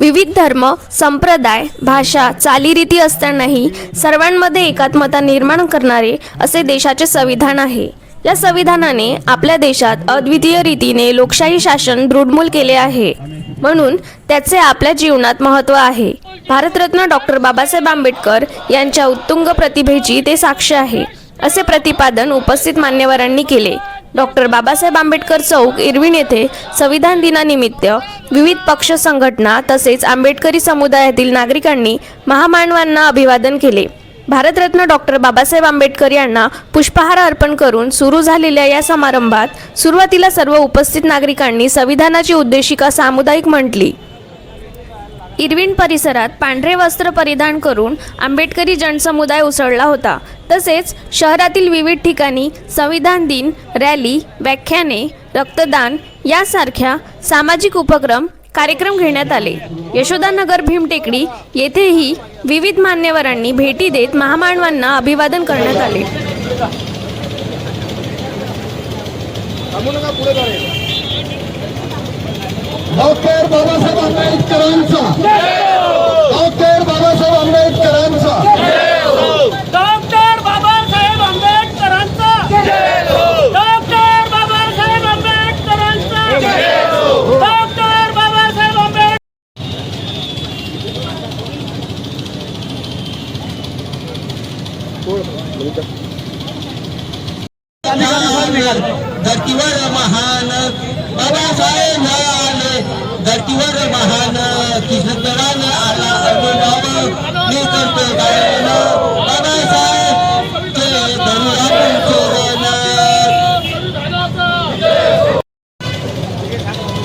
विविध धर्म संप्रदाय भाषा चालीरीती असतानाही सर्वांमध्ये एकात्मता निर्माण करणारे असे देशाचे संविधान आहे. या संविधानाने आपल्या देशात अद्वितीय रीतीने लोकशाही शासन दृढमूल केले आहे. म्हणून त्याचे आपल्या जीवनात महत्त्व आहे. भारतरत्न डॉक्टर बाबासाहेब आंबेडकर यांच्या उत्तुंग प्रतिभेची ते साक्ष आहे. असे प्रतिपादन उपस्थित मान्यवरांनी केले. डॉक्टर बाबासाहेब आंबेडकर चौक इरविण येथे संविधान दिनानिमित्त विविध पक्ष संघटना तसेच आंबेडकरी समुदायातील नागरिकांनी महामानवांना अभिवादन केले. भारतरत्न डॉक्टर बाबासाहेब आंबेडकर यांना पुष्पहार अर्पण करून सुरू झालेल्या या समारंभात सुरुवातीला सर्व उपस्थित नागरिकांनी संविधानाची उद्देशिका सामुदायिक म्हटली. इरविन परिसरात पांढरे वस्त्र परिधान करून आंबेडकरी जनसमुदाय उसळला होता. तसेच शहरातील विविध ठिकाणी संविधान दिन रॅली व्याख्याने रक्तदान यासारख्या सामाजिक उपक्रम कार्यक्रम घेण्यात आले. यशोदानगर भीमटेकडी येथेही विविध मान्यवरांनी भेटी देत महामानवांना अभिवादन करण्यात आले. डॉक्टर डॉक्टर बाबासाहेब आंबेडकरांचा. डॉक्टर बाबासाहेब आंबेडकरांचा. डॉक्टर बाबासाहेब आंबेडकरांचा. डॉक्टर बाबासाहेब आंबेडकर धरतीवर महान बाबासाहेब धरतीवर महान किस तरह ने आला अभी नहीं करते गए ना